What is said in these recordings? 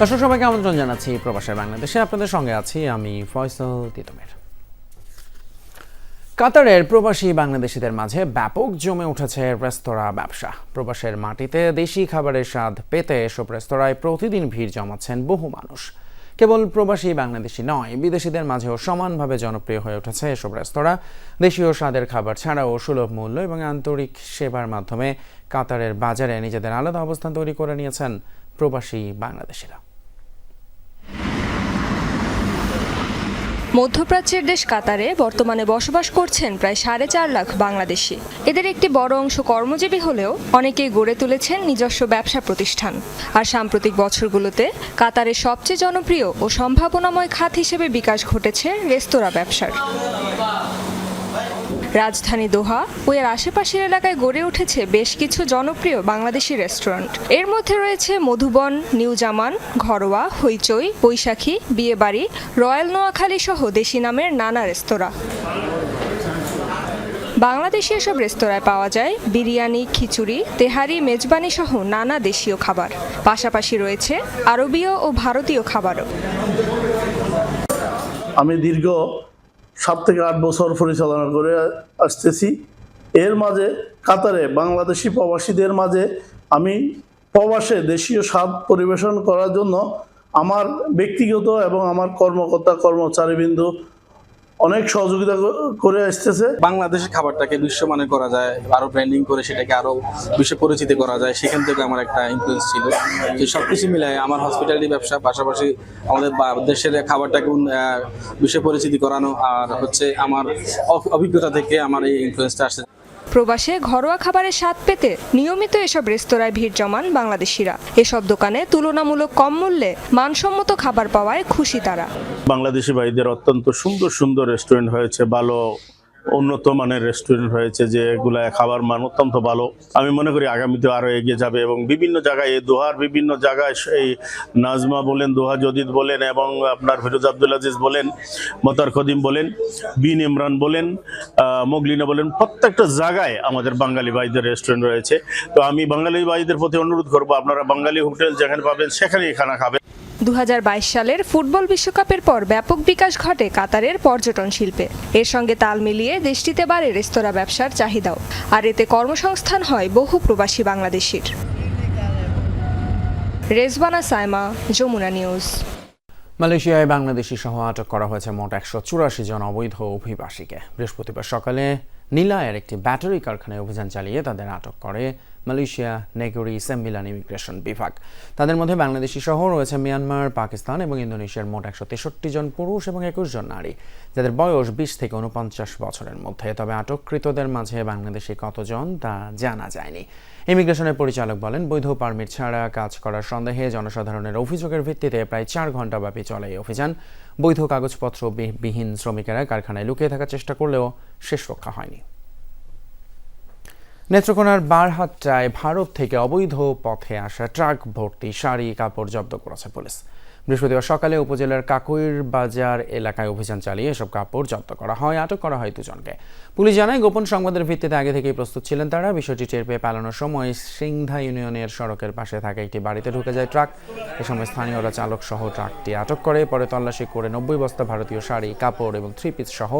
দর্শক, সবাইকে আমন্ত্রণ জানাচ্ছি প্রবাসের বাংলাদেশে। আপনাদের সঙ্গে আছি আমি ফয়সল তিতমের। কাতারের প্রবাসী বাংলাদেশিদের মাঝে ব্যাপক জমে উঠেছে রেস্তোরাঁ ব্যবসা। প্রবাসের মাটিতে দেশি খাবারের স্বাদ পেতে এসব রেস্তোরাঁয় প্রতিদিন ভিড় জমাচ্ছেন বহু মানুষ। কেবল প্রবাসী বাংলাদেশি নয়, বিদেশিদের মাঝেও সমানভাবে জনপ্রিয় হয়ে উঠেছে এসব রেস্তোরাঁ। দেশীয় স্বাদের খাবার ছাড়াও সুলভ মূল্য এবং আন্তরিক সেবার মাধ্যমে কাতারের বাজারে নিজেদের আলাদা অবস্থান তৈরি করে নিয়েছেন প্রবাসী বাংলাদেশিরা। মধ্যপ্রাচ্যের দেশ কাতারে বর্তমানে বসবাস করছেন প্রায় সাড়ে চার লাখ বাংলাদেশি। এদের একটি বড় অংশ কর্মজীবী হলেও অনেকেই গড়ে তুলেছেন নিজস্ব ব্যবসা প্রতিষ্ঠান। আর সাম্প্রতিক বছরগুলোতে কাতারের সবচেয়ে জনপ্রিয় ও সম্ভাবনাময় খাত হিসেবে বিকাশ ঘটেছে রেস্তোরাঁ ব্যবসার। রাজধানী দোহা। ও এর আশেপাশের এলাকায় গড়ে উঠেছে বেশ কিছু জনপ্রিয় বাংলাদেশি রেস্টুরেন্ট। এর মধ্যে রয়েছে মধুবন, নিউ জামান, ঘরোয়া, হইচই, বৈশাখী, বিয়েবাড়ি, রয়্যাল নোয়াখালী সহ দেশি নামের নানা রেস্তোরাঁ। বাংলাদেশি এসব রেস্তোরাঁয় পাওয়া যায় বিরিয়ানি, খিচুড়ি, তেহারি, মেজবানি সহ নানা দেশীয় খাবার। পাশাপাশি রয়েছে আরবীয় ও ভারতীয় খাবারও। আমি দীর্ঘ সাত থেকে আট বছর পরিচালনা করে আসতেছি। এর মাঝে কাতারে বাংলাদেশি প্রবাসীদের মাঝে আমি প্রবাসে দেশীয় স্বাদ পরিবেশন করার জন্য আমার ব্যক্তিগত এবং আমার কর্মকর্তা, কর্মচারীবৃন্দ অনেক সহযোগিতা করে আসতেছে। বাংলাদেশের খাবারটাকে বিশ্বমানের করা যায়, আরও ব্র্যান্ডিং করে সেটাকে আরও বিশ্ব পরিচিতি করা যায়, সেখান থেকে আমার একটা ইনফ্লুয়েন্স ছিল। যে সবকিছু মিলায় আমার হসপিটালিটি ব্যবসা, পাশাপাশি আমাদের দেশের খাবারটাকে বিশ্ব পরিচিতি করানো আর হচ্ছে আমার অভিজ্ঞতা থেকে আমার এই ইনফ্লুয়েন্সটা আসছে। প্রবাসে ঘরোয়া খাবারের স্বাদ পেতে নিয়মিত এসব রেস্তোরাঁয় ভিড় জমান বাংলাদেশিরা। এসব দোকানে তুলনামূলক কম মূল্যে মানসম্মত খাবার পাওয়ায় খুশি তারা। বাংলাদেশি ভাইদের অত্যন্ত সুন্দর সুন্দর রেস্টুরেন্ট হয়েছে, ভালো উন্নত মানের রেস্টুরেন্ট হয়েছে যে এগুলা খাবার মান অত্যন্ত ভালো। আমি মনে করি আগামীতে আরও এগিয়ে যাবে এবং বিভিন্ন জায়গায় এই দোহার বিভিন্ন জায়গায় এই নাজমা বলেন, দোহা জদিদ বলেন এবং আপনার ফিরোজ আব্দুল আজিজ বলেন, মতার খদিম বলেন, বিন ইমরান বলেন মোগলিনা বলেন, প্রত্যেকটা জায়গায় আমাদের বাঙালি ভাইদের রেস্টুরেন্ট রয়েছে। তো আমি বাঙালি ভাইদের প্রতি অনুরোধ করব, আপনারা বাঙালি হোটেল যেখানে পাবেন সেখানেই খানা খাবেন। দু হাজার বাইশ সালের ফুটবল বিশ্বকাপের পর ব্যাপক বিকাশ ঘটে কাতারের পর্যটন শিল্পে। এর সঙ্গে তাল মিলিয়ে দেশটিতে বাড়ে রেস্তোরাঁ ব্যবসার চাহিদাও। আর এতে কর্মসংস্থান হয় বহু প্রবাসী বাংলাদেশির। রেজবানা সাইমা, যমুনা নিউজ। মালয়েশিয়ায় বাংলাদেশি সহ আটক করা হয়েছে মোট একশো চুরাশি জন অবৈধ অভিবাসীকে। বৃহস্পতিবার সকালে নীলায়ের একটি ব্যাটারি কারখানায় অভিযান চালিয়ে তাদের আটক করে মালয়েশিয়া, নেগরি সেম্বিলান ইমিগ্রেশন বিভাগ। তাদের মধ্যে বাংলাদেশি সহ রয়েছে মিয়ানমার, পাকিস্তান এবং ইন্দোনেশিয়ার মোট একশো তেষট্টি জন পুরুষ এবং একুশ জন নারী। যাদের বয়স বিশ থেকে উনপঞ্চাশ বছরের মধ্যে। তবে আটককৃতদের মাঝে বাংলাদেশি কতজন তা জানা যায়নি। ইমিগ্রেশনের পরিচালক বলেন, বৈধ পারমিট ছাড়া কাজ করার সন্দেহে জনসাধারণের অভিযোগের ভিত্তিতে প্রায় চার ঘন্টাব্যাপী চলে এই অভিযান। বৈধ কাগজপত্র বিহীন শ্রমিকেরা কারখানায় লুকিয়ে থাকার চেষ্টা করলেও শেষ রক্ষা হয়নি। নেত্রকোনার বারহাট্টায় ভারত থেকে অবৈধ পথে আসা ট্রাক ভর্তি শাড়ি কাপড় জব্দ করেছে পুলিশ। বৃহস্পতিবার সকালে উপজেলার কাকুইর বাজার এলাকায় অভিযান চালিয়ে এসব কাপড় জব্দ করা হয়, আটক করা হয় দুজনকে। পুলিশ জানায়, গোপন সংবাদের ভিত্তিতে আগে থেকেই প্রস্তুত ছিলেন তারা। বিষয়টি টের পেয়ে পালানোর সময় সিংধা ইউনিয়নের সড়কের পাশে থাকা একটি বাড়িতে ঢুকে যায় ট্রাক। এ সময় স্থানীয়রা চালক সহ ট্রাকটি আটক করে, পরে তল্লাশি করে নব্বই বস্তা ভারতীয় শাড়ি, কাপড় এবং থ্রি পিস সহ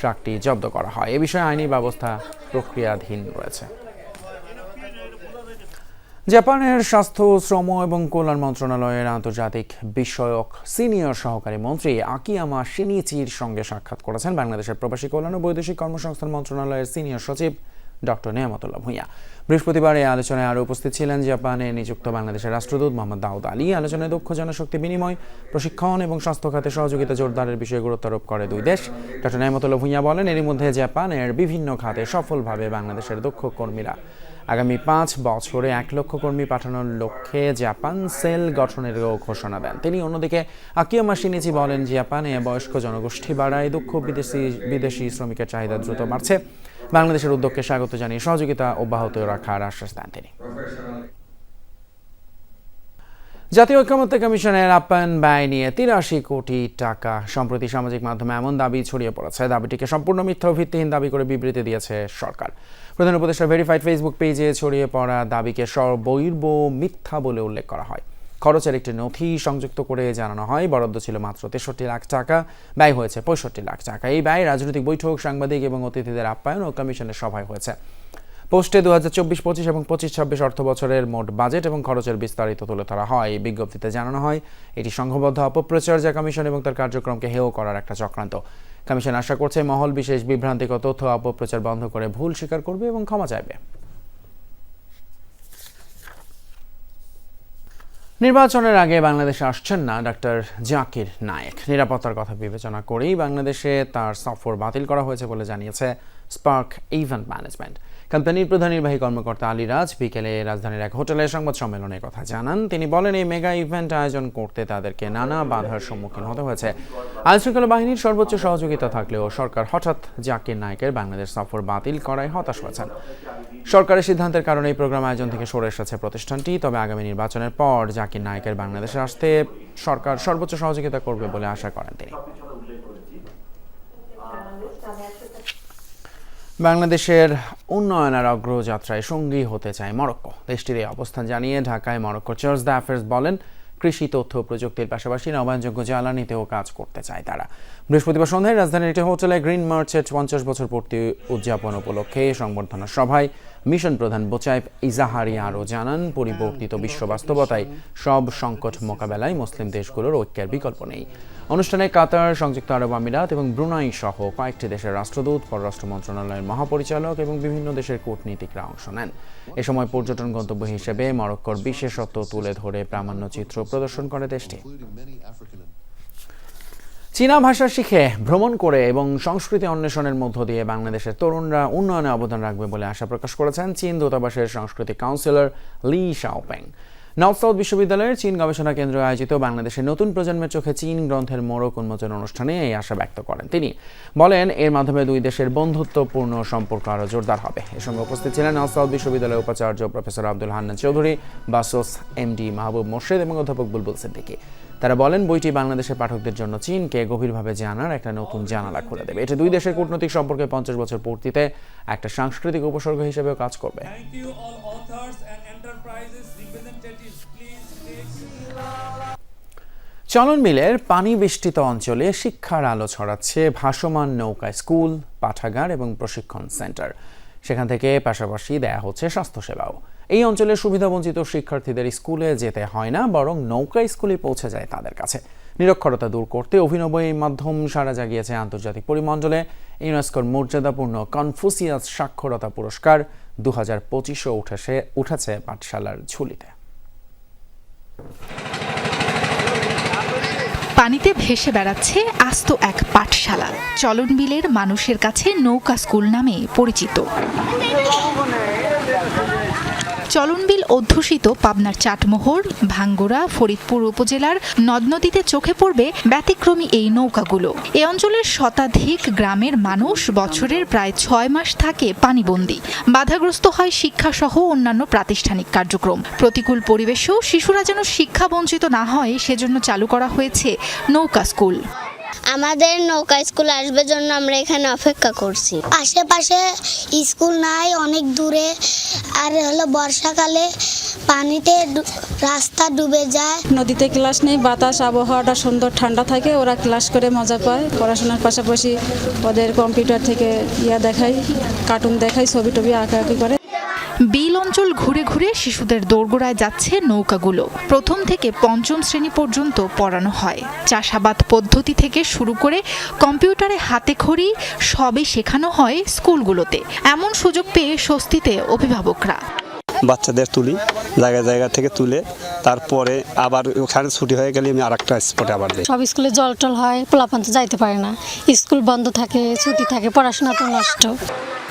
ট্রাকটি জব্দ করা হয়। এ বিষয়ে আইনি ব্যবস্থা প্রক্রিয়াধীন রয়েছে। জাপানের স্বাস্থ্য, শ্রম এবং কল্যাণ মন্ত্রণালয়ের আন্তর্জাতিক বিষয়ক সিনিয়র সহকারী মন্ত্রী আকিয়ামা সিনিচির সঙ্গে সাক্ষাৎ করেছেন বাংলাদেশের প্রবাসী কল্যাণ ও বৈদেশিক কর্মসংস্থান মন্ত্রণালয়ের সিনিয়র সচিব ডক্টর নেয়ামতুল্লাহ ভূঁইয়া। বৃহস্পতিবার এই আলোচনায় আরও উপস্থিত ছিলেন জাপানে নিযুক্ত বাংলাদেশের রাষ্ট্রদূত মোহাম্মদ দাউদ আলী। আলোচনায় দক্ষ জনশক্তি বিনিময়, প্রশিক্ষণ এবং স্বাস্থ্য খাতে সহযোগিতা জোরদারের বিষয়ে গুরুত্ব আরোপ করে দুই দেশ। ডক্টর নেয়ামতুল্লাহ ভূঁইয়া বলেন, এরই মধ্যে জাপানের বিভিন্ন খাতে সফলভাবে বাংলাদেশের দক্ষ কর্মীরা আগামী পাঁচ বছরে এক লক্ষ কর্মী পাঠানোর লক্ষ্যে জাপান সেল গঠনেরও ঘোষণা দেন। তিনি অন্যদিকে আকিয়ামা মাসিনিজি বলেন, জাপানে বয়স্ক জনগোষ্ঠী বাড়ায় দক্ষ বিদেশি বিদেশি শ্রমিকের চাহিদা দ্রুত বাড়ছে। বাংলাদেশের উদ্যোগকে স্বাগত জানিয়ে সহযোগিতা অব্যাহত রাখার আশ্বাস দেন তিনি। জাতীয় ঐক্যমত্য কমিশনের আপ্যায়ন ব্যয় নিয়ে তিরাশি কোটি টাকা। সম্প্রতি সামাজিক মাধ্যমে এমন দাবি ছড়িয়ে পড়েছে। দাবিটিকে সম্পূর্ণ মিথ্যা ভিত্তিহীন দাবি করে বিবৃতি দিয়েছে সরকার। প্রধান উপদেষ্টা ভেরিফাইড ফেসবুক পেজে ছড়িয়ে পড়া দাবিকে সর্বৈর্ব মিথ্যা বলে উল্লেখ করা হয়। খরচের একটি নথি সংযুক্ত করে জানানো হয়। বরাদ্দ ছিল মাত্র তেষট্টি লাখ টাকা, ব্যয় হয়েছে পঁয়ষট্টি লাখ টাকা। এই ব্যয় রাজনৈতিক বৈঠক, সাংবাদিক এবং অতিথিদের আপ্যায়ন ও কমিশনের সভায় হয়েছে। পোস্টে দু হাজার চব্বিশ, পঁচিশ এবং পঁচিশ, ছাব্বিশ অর্থ বছরের মোট বাজেট এবং খরচের বিস্তারিত তুলে ধরা হয়। এই বিজ্ঞপ্তিতে জানানো হয়, এটি সংঘবদ্ধ অপপ্রচার যা কমিশন এবং তার কার্যক্রমকে হেয় করার একটা চক্রান্ত। কমিশন আশা করছে, মহল বিশেষ বিভ্রান্তিকর তথ্য অপপ্রচার বন্ধ করে ভুল স্বীকার করবে এবং ক্ষমা চাইবে। নির্বাচনের আগে বাংলাদেশে আসছেন না ডাক্তার জাকির নায়েক। নিরাপত্তার কথা বিবেচনা করেই বাংলাদেশে তার সফর বাতিল করা হয়েছে বলে জানিয়েছে স্পার্ক ইভেন্ট ম্যানেজমেন্ট। কোম্পানির প্রধান নির্বাহী কর্মকর্তা আলী রাজ বিকেলে রাজধানীর এক হোটেলে সংবাদ সম্মেলনে কথা জানান। তিনি বলেন, এই মেগা ইভেন্ট আয়োজন করতে তাদেরকে নানা বাধার সম্মুখীন হতে হয়েছে। আইনশৃঙ্খলা বাহিনীর সর্বোচ্চ সহযোগিতা থাকলেও সরকার হঠাৎ জাকির নায়কের বাংলাদেশ সফর বাতিল করায় হতাশ হয়েছেন। সরকারের সিদ্ধান্তের কারণে এই প্রোগ্রাম আয়োজন থেকে সরে এসেছে প্রতিষ্ঠানটি, তবে আগামী নির্বাচনের পর জাকির নায়কের বাংলাদেশে আসতে সরকার সর্বোচ্চ সহযোগিতা করবে বলে আশা করেন তিনি। বাংলাদেশের উন্নয়নের অগ্রযাত্রায় সঙ্গী হতে চায় মরক্কো। দেশটির এই অবস্থান জানিয়ে ঢাকায় মরক্কো চার্জ দ্য অ্যাফেয়ার্স বলেন, কৃষি, তথ্য প্রযুক্তির পাশাপাশি নবায়নযোগ্য জ্বালানিতেও কাজ করতে চায় তারা। বৃহস্পতিবার সন্ধ্যায় রাজধানীর একটি হোটেলে গ্রিন মার্চের পঞ্চাশ বছর পূর্তি উদযাপন উপলক্ষে সংবর্ধনা সভায় মিশন প্রধান বোচাইব ইজাহারি আরও জানান, পরিবর্তিত বিশ্ব বাস্তবতায় সব সংকট মোকাবেলায় মুসলিম দেশগুলোর ঐক্যের বিকল্প নেই। অনুষ্ঠানে কাতার, সংযুক্ত আরব আমিরাত এবং ব্রুনাই সহ কয়েকটি দেশের রাষ্ট্রদূত, পররাষ্ট্র মন্ত্রণালয়ের মহাপরিচালক এবং বিভিন্ন দেশের কূটনীতিকরা অংশ নেন। এ সময় পর্যটন গন্তব্য হিসেবে মরক্কোর বিশেষত্ব তুলে ধরে প্রামাণ্য চিত্র প্রদর্শন করে দেশটি। চীনা ভাষা শিখে ভ্রমণ করে এবং সংস্কৃতি অন্বেষণের মধ্য দিয়ে বাংলাদেশের তরুণরা উন্নয়নে অবদান রাখবে বলে আশা প্রকাশ করেছেন চীন দূতাবাসের সংস্কৃতি councillor Li Shaopeng. North South বিশ্ববিদ্যালয়ের চীন গবেষণা কেন্দ্র আয়োজিত বাংলাদেশের নতুন প্রজন্মের চোখে চীন গ্রন্থের মোড়ক উন্মোচন অনুষ্ঠানে এই আশা ব্যক্ত করেন তিনি। বলেন, এর মাধ্যমে দুই দেশের বন্ধুত্বপূর্ণ সম্পর্ক আরও জোরদার হবে। এ সঙ্গে উপস্থিত ছিলেন নর্থ সাউথ বিশ্ববিদ্যালয়ের উপাচার্য প্রফেসর আব্দুল হান্নান চৌধুরী, বাসোস এমডি মাহবুব মোর্শেদ এবং অধ্যাপক বুলবুল সিদ্দিকী। তারা বলেন, বইটি বাংলাদেশের পাঠকদের জন্য চীনকে গভীরভাবে জানার একটা নতুন জানালা খুলে দেবে। এটি দুই দেশের কূটনৈতিক সম্পর্কে পঞ্চাশ বছর পূর্তিতে একটা সাংস্কৃতিক উপসর্গ হিসেবেও কাজ করবে। চলন মিলের পানি বেষ্টিত অঞ্চলে শিক্ষার আলো ছড়াচ্ছে ভাসমান নৌকা, স্কুল, পাঠাগার এবং প্রশিক্ষণ সেন্টার। সেখান থেকে পাশাপাশি দেয়া হচ্ছে স্বাস্থ্যসেবাও। এই অঞ্চলের সুবিধাবঞ্চিত শিক্ষার্থীদের স্কুলে যেতে হয় না, বরং নৌকা স্কুলে পৌঁছে যায় তাদের কাছে। নিরক্ষরতা দূর করতে অভিনব এই মাধ্যম সারা জাগিয়েছে আন্তর্জাতিক পরিমণ্ডলে। ইউনেস্কোর মর্যাদাপূর্ণ কনফুসিয়াস সাক্ষরতা পুরস্কার দু হাজার পঁচিশও উঠেছে উঠেছে পাঠশালার ঝুলিতে। পানিতে ভেসে বেড়াচ্ছে আস্ত এক পাঠশালা। চলনবিলের মানুষের কাছে নৌকা স্কুল নামে পরিচিত। চলনবিল অধ্যুষিত পাবনার চাটমোহর, ভাঙ্গুড়া, ফরিদপুর উপজেলার নদ নদীতে চোখে পড়বে ব্যতিক্রমী এই নৌকাগুলো। এ অঞ্চলের শতাধিক গ্রামের মানুষ বছরের প্রায় ছয় মাস থাকে পানিবন্দী। বাধাগ্রস্ত হয় শিক্ষাসহ অন্যান্য প্রাতিষ্ঠানিক কার্যক্রম। প্রতিকূল পরিবেশেও শিশুরা যেন শিক্ষা বঞ্চিত না হয়, সেজন্য চালু করা হয়েছে নৌকা স্কুল। আমাদের নৌকা স্কুল আসবে জন্য আমরা এখানে অপেক্ষা করছি। আশেপাশে স্কুল নাই, অনেক দূরে। আর হলো বর্ষাকালে পানিতে রাস্তা ডুবে যায়। নদীতে ক্লাস নেই, বাতাস, আবহাওয়াটা সুন্দর, ঠান্ডা থাকে, ওরা ক্লাস করে মজা পায়। পড়াশোনার পাশাপাশি ওদের কম্পিউটার থেকে ইয়া দেখায় কার্টুন দেখায় ছবি টবি আঁকাআঁকি করে। বিল অঞ্চল ঘুরে ঘুরে শিশুদের দোরগোড়ায় যাচ্ছে নৌকাগুলো। প্রথম থেকে পঞ্চম শ্রেণি পর্যন্ত পড়ানো হয়। চাষাবাদ পদ্ধতি থেকে শুরু করে কম্পিউটারে হাতে খড়ি সবই শেখানো হয় স্কুলগুলোতে। এমন সুযোগ পেয়ে স্বস্তিতে অভিভাবকরা। বাচ্চাদের তুলি জায়গা জায়গা থেকে তুলে তারপরে আবার ওখানে ছুটি হয়ে গেলে আমি আর একটা স্পটে আবার দিই সব স্কুলে জল টল হয় পোলাপান তো যাইতে পারে না। স্কুল বন্ধ থাকে ছুটি থাকে পড়াশোনা তো নষ্ট।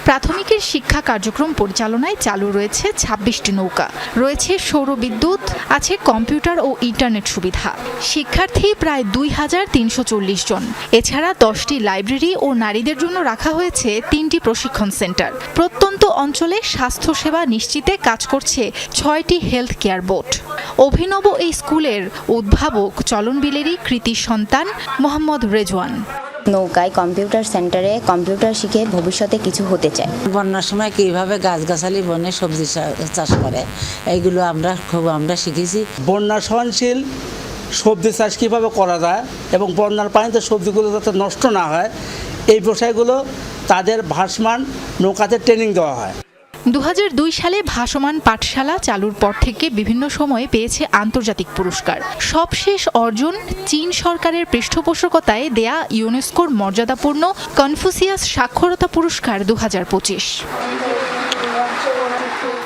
প্রাথমিকের শিক্ষা কার্যক্রম পরিচালনায় চালু রয়েছে ছাব্বিশটি নৌকা। রয়েছে সৌর বিদ্যুৎ আছে কম্পিউটার ও ইন্টারনেট সুবিধা। শিক্ষার্থী প্রায় দুই হাজার তিনশো চল্লিশ জন। এছাড়া দশটি লাইব্রেরি ও নারীদের জন্য রাখা হয়েছে তিনটি প্রশিক্ষণ সেন্টার। প্রত্যন্ত অঞ্চলে স্বাস্থ্যসেবা নিশ্চিতে কাজ করছে ছয়টি হেলথ কেয়ার বোর্ড। অভিনব এই স্কুলের উদ্ভাবক চলনবিলেরই কৃতি সন্তান মোহাম্মদ রেজওয়ান। নৌকায় কম্পিউটার সেন্টারে কম্পিউটার শিখে ভবিষ্যতে কিছু হতে চায়। বন্যার সময় কীভাবে গাছগাছালি বনে সবজি চাষ করে এইগুলো আমরা খুব আমরা শিখেছি। বন্যা সহনশীল সবজি চাষ কীভাবে করা যায় এবং বন্যার পানিতে সবজিগুলো যাতে নষ্ট না হয় এই বিষয়গুলো তাদের ভাসমান নৌকাতে ট্রেনিং দেওয়া হয়। দু হাজার দুই সালে ভাসমান পাঠশালা চালুর পর থেকে বিভিন্ন সময়ে পেয়েছে আন্তর্জাতিক পুরস্কার। সবশেষ অর্জন চীন সরকারের পৃষ্ঠপোষকতায় দেয়া ইউনেস্কোর মর্যাদাপূর্ণ কনফুসিয়াস সাক্ষরতা পুরস্কার দু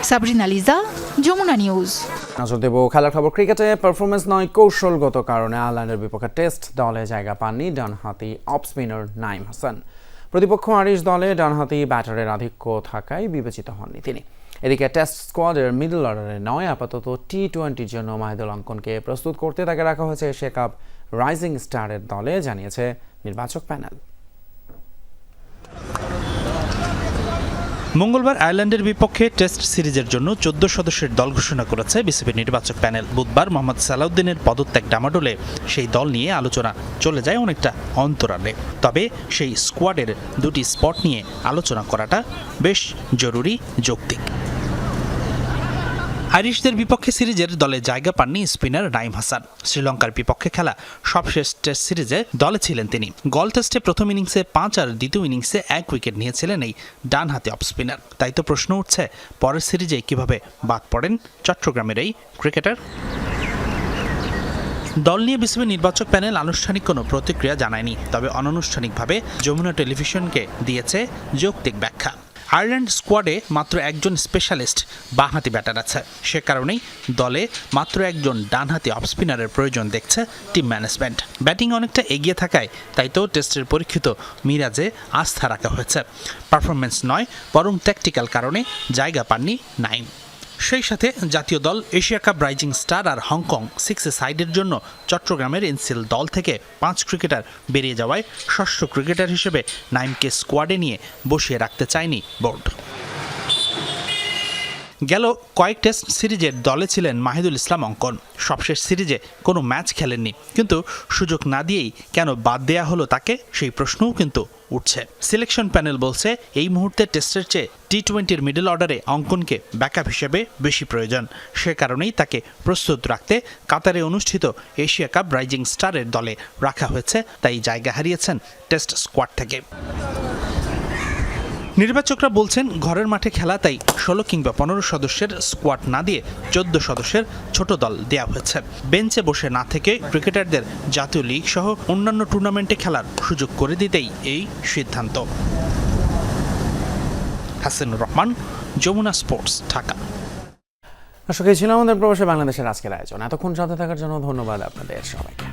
সাবরিনা লিজা, যমুনা নিউজ। নজর দেব খেলার খবর ক্রিকেটে। পারফরমেন্স নয়, কৌশলগত কারণে আয়ারল্যান্ডের বিপক্ষে টেস্ট দলে জায়গা পাননি ডানহাতি অফ স্পিনার নাইম হাসান। প্রতিপক্ষ আরিশ দলে ডানহাতি ব্যাটারের আধিক্য থাকায় বিবেচিত হননি তিনি। এদিকে টেস্ট স্কোয়াডের মিডল অর্ডারে নয়, আপাতত টি টোয়েন্টির জন্য মাহিদুল অঙ্কনকে প্রস্তুত করতে তাকে রাখা হয়েছে এশিয়া কাপ রাইজিং স্টারের দলে, জানিয়েছে নির্বাচক প্যানেল। মঙ্গলবার আয়ারল্যান্ডের বিপক্ষে টেস্ট সিরিজের জন্য চোদ্দ সদস্যের দল ঘোষণা করেছে বিসিবির নির্বাচক প্যানেল। বুধবার মোহাম্মদ সালাউদ্দিনের পদত্যাগ ডামাডোলে সেই দল নিয়ে আলোচনা চলে যায় অনেকটা অন্তরালে। তবে সেই স্কোয়াডের দুটি স্পট নিয়ে আলোচনা করাটা বেশ জরুরি যৌক্তিক। আইরিশদের বিপক্ষে সিরিজের দলে জায়গা পাননি স্পিনার নাইম হাসান। শ্রীলঙ্কার বিপক্ষে খেলা সবশেষ টেস্ট সিরিজে দলে ছিলেন তিনি। গল টেস্টে প্রথম ইনিংসে পাঁচ আর দ্বিতীয় ইনিংসে এক উইকেট নিয়েছিলেন এই ডান হাতে অফ স্পিনার। তাই তো প্রশ্ন উঠছে, পরের সিরিজে কীভাবে বাদ পড়েন চট্টগ্রামের এই ক্রিকেটার? দল নিয়ে বিসিবি নির্বাচক প্যানেল আনুষ্ঠানিক কোনো প্রতিক্রিয়া জানায়নি, তবে অনানুষ্ঠানিকভাবে যমুনা টেলিভিশনকে দিয়েছে যৌক্তিক ব্যাখ্যা। আয়ারল্যান্ড স্কোয়াডে মাত্র একজন স্পেশালিস্ট বাঁহাতি ব্যাটার আছে। সে কারণেই দলে মাত্র একজন ডানহাতি অফ স্পিনারের প্রয়োজন দেখছে টিম ম্যানেজমেন্ট। ব্যাটিং অনেকটা এগিয়ে থাকায় তাই তো টেস্টের পরীক্ষিত মিরাজে আস্থা রাখা হয়েছে। পারফরমেন্স নয়, বরং ট্যাকটিক্যাল কারণে জায়গা পাননি নাইম। সেই সাথে জাতীয় দল এশিয়া কাপ রাইজিং স্টার আর হংকং সিক্স সাইডের জন্য চট্টগ্রামের এনসিএল দল থেকে পাঁচ ক্রিকেটার বেরিয়ে যাওয়ায় ষষ্ঠ ক্রিকেটার হিসেবে নাইমকে স্কোয়াডে নিয়ে বসিয়ে রাখতে চায়নি বোর্ড। গেল কয়েক টেস্ট সিরিজের দলে ছিলেন মাহিদুল ইসলাম অঙ্কন। সবশেষ সিরিজে কোনো ম্যাচ খেলেননি। কিন্তু সুযোগ না দিয়েই কেন বাদ দেয়া হলো তাকে সেই প্রশ্নও কিন্তু উঠছে। সিলেকশন প্যানেল বলছে, এই মুহূর্তে টেস্টের চেয়ে টি টোয়েন্টির মিডল অর্ডারে অঙ্কনকে ব্যাকআপ হিসেবে বেশি প্রয়োজন। সে কারণেই তাকে প্রস্তুত রাখতে কাতারে অনুষ্ঠিত এশিয়া কাপ রাইজিং স্টারের দলে রাখা হয়েছে, তাই জায়গা হারিয়েছেন টেস্ট স্কোয়াড থেকে। নির্বাচকরা বলছেন, ঘরের মাঠে খেলা, তাই ষোলো কিংবা পনেরো সদস্যের স্কোয়াড না দিয়ে চোদ্দ সদস্যের ছোট দল দেয়া হয়েছে। বেঞ্চে বসে না থেকে ক্রিকেটারদের জাতীয় লিগ সহ অন্যান্য টুর্নামেন্টে খেলার সুযোগ করে দিতেই এই সিদ্ধান্ত। হাসিনুর রহমান, যমুনা স্পোর্টস, ঢাকা। দর্শক, এই ছিল আমাদের প্রবাসী বাংলাদেশের আজকের আয়োজন। এতক্ষণ সাথে থাকার জন্য ধন্যবাদ আপনাদের সবাইকে।